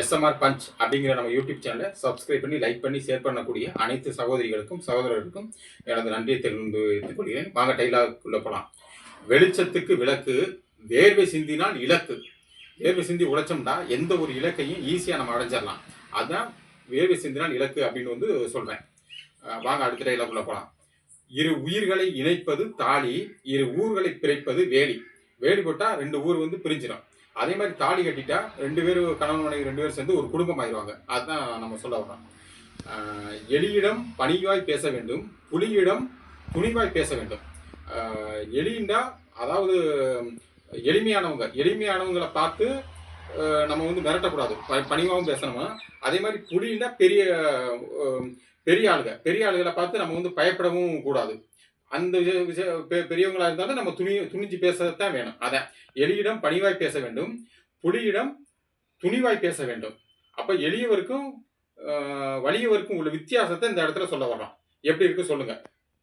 SMR punch அப்படிங்கிற நம்ம YouTube சேனலை சப்ஸ்கிரைப் பண்ணி லைக் பண்ணி ஷேர் பண்ணக்கூடிய அனைத்து சகோதரிகளுக்கும் சகோதரர்களுக்கும் எனது நன்றியை தெரிவித்துக் கொள்கிறேன். வாங்க டைலாக்குள்ளே போகலாம் வெளிச்சத்துக்கு விளக்கு வேர்வை சிந்தினால் இலக்கு. வேர்வை சிந்தி உழைச்சோம்னா எந்த ஒரு இலக்கையும் ஈஸியாக நம்ம அடைஞ்சிடலாம். அதுதான் வேர்வை சிந்தினால் இலக்கு அப்படின்னு வந்து சொல்கிறேன் வாங்க அடுத்த டைலாக்குள்ளே போகலாம் இரு உயிர்களை இணைப்பது தாலி இரு ஊர்களை பிரிப்பது வேலி. வேலி போட்டால் ரெண்டு ஊர் வந்து பிரிஞ்சிடும். அதே மாதிரி தாலி கட்டிட்டா ரெண்டு பேரும் கணவன் மனைவி ரெண்டு பேரும் சேர்ந்து ஒரு குடும்பம் ஆயிடுவாங்க அதுதான் நம்ம சொல்ல வரோம் எலியிடம் பணிவாய் பேச வேண்டும் புலியிடம் துணிவாய் பேச வேண்டும். ஆஹ் எலிண்டா அதாவது எளிமையானவங்க எளிமையானவங்களை பார்த்து நம்ம வந்து மிரட்டக்கூடாது. ப- பணிவாகவும் பேசணுமா? அதே மாதிரி புலின்னா பெரிய பெரிய ஆளுங்க பெரிய ஆளுகளை பார்த்து நம்ம வந்து பயப்படவும் கூடாது. அந்த விஷய- விஷய பெ- பெரியவங்களா இருந்தாலும் நம்ம துணி துணிஞ்சு பேசத்தான் வேணும். அதான் எலியிடம் பணிவாய் பேச வேண்டும். புலியிடம் துணிவாய் பேச வேண்டும். அப்ப எளியவருக்கும் ஆஹ், வலியவருக்கும் உள்ள வித்தியாசத்தை இந்த இடத்துல சொல்ல வர்றோம். எப்படி இருக்கு சொல்லுங்க.